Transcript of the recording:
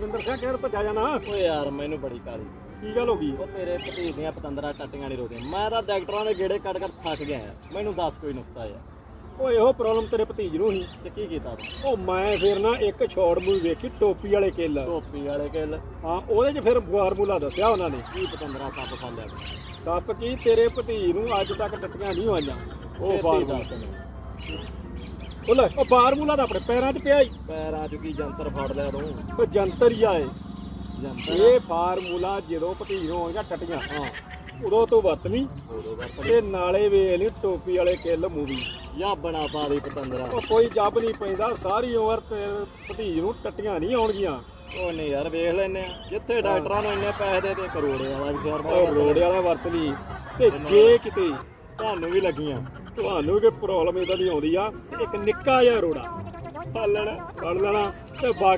ਪਰਵਿੰਦਰ ਸਿੰਘ ਕਿਹੜਾ ਭੱਜਾ ਜਾਣਾ? ਓਏ ਯਾਰ ਮੈਨੂੰ ਬੜੀ ਕਾਲੀ ਕੀ ਗੱਲ ਹੋ ਗਈ? ਉਹ ਤੇਰੇ ਭਤੀਜ ਦੀਆਂ ਪਤੰਦਰਾਂ ਟੱਟੀਆਂ ਨਹੀਂ ਰੋਦੇ ਮੈਂ ਤਾਂ ਡਾਕਟਰਾਂ ਦੇ ਗੇੜੇ ਕੱਢ ਕੱਢ ਥੱਕ ਗਿਆ ਯਾਰ। ਮੈਨੂੰ ਦੱਸ ਕੋਈ ਨੁਕਸਾ ਆ ਓਏ ਇਹੋ ਪ੍ਰੋਬਲਮ ਤੇਰੇ ਭਤੀਜ ਨੂੰ ਸੀ। ਤੇ ਕੀ ਕੀਤਾ ਤੂੰ? ਉਹ ਮੈਂ ਫਿਰ ਨਾ ਇੱਕ ਛੋੜ ਮੂਵੀ ਵੇਖੀ ਟੋਪੀ ਵਾਲੇ ਕਿੱਲ। ਟੋਪੀ ਵਾਲੇ ਕਿੱਲ। ਹਾਂ ਉਹਦੇ 'ਚ ਫਿਰ ਫਾਰਮੂਲਾ ਦੱਸਿਆ ਉਹਨਾਂ ਨੇ। ਕੀ ਪਤੰਦਰਾਂ ਸੱਪ ਖਾ ਲਿਆ? ਤੂੰ? ਸੱਪ ਕੀ ਤੇਰੇ ਭਤੀਜ ਨੂੰ ਅੱਜ ਤੱਕ ਟੱਟੀਆਂ ਨਹੀਂ ਹੋਈਆਂ। ਉਹ ਛੇਤੀ ਫਾਰਮੂਲਾ ਦੱਸ ਮੈਨੂੰ। ਉਹ ਲੈ ਉਹ ਫਾਰਮੂਲਾ ਤਾਂ ਆਪਣੇ ਪੈਰਾਂ 'ਚ ਪਿਆ ਹੀ ਪੈਰਾਂ 'ਚ ਕੀ ਜੰਤਰ ਫੜ ਲਿਆ ਤੂੰ? ਉਹ ਜੰਤਰ ਹੀ ਆਏ ਜੰਤਰ? ਇਹ ਫਾਰਮੂਲਾ ਜਦੋਂ ਭਤੀਜ ਨੂੰ ਆਉਣਗੀਆਂ ਟੱਟੀਆਂ ਹਾਂ। ਉਦੋਂ ਤੋਂ ਵਰਤਵੀਂ ਉਦੋਂ ਵਰਤ ਤੇ ਨਾਲੇ ਵੇਖ ਲਈ ਟੋਪੀ ਵਾਲੇ ਕਿੱਲ ਮੂਵੀ। ਜਾਂ ਬਣਾ ਪਾ ਦੀ ਪਤੰਦਰਾ ਉਹ ਕੋਈ ਜੱਬ ਨਹੀਂ ਪੈਂਦਾ ਸਾਰੀ ਉਮਰ ਤੇ ਭਤੀਜ ਨੂੰ ਟੱਟੀਆਂ ਨਹੀਂ ਆਉਣਗੀਆਂ। ਉਹ ਨਹੀਂ ਯਾਰ ਵੇਖ ਲੈਨੇ ਆ ਜਿੱਥੇ ਡਾਕਟਰਾਂ ਨੂੰ ਇੰਨੇ ਪੈਸੇ ਦੇ ਤੇ ਕਰੋੜੇ ਵਾਲਾ ਵੀ ਉਹ ਰੋੜੇ ਵਾਲਾ ਵਰਤ ਲਈ। ਤੇ ਜੇ ਕਿਤੇ ਤੁਹਾਨੂੰ ਵੀ ਲੱਗੀਆਂ। ਤੁਹਾਨੂੰ ਕਿ ਪ੍ਰੋਬਲਮ ਇਦਾਂ ਦੀ ਆਉਂਦੀ ਆ। ਇੱਕ ਨਿੱਕਾ ਜਿਹਾ ਰੋੜਾ। ਪਾਲਣ ਫੜ ਲੈਣਾ ਤੇ ਬਾਕੀ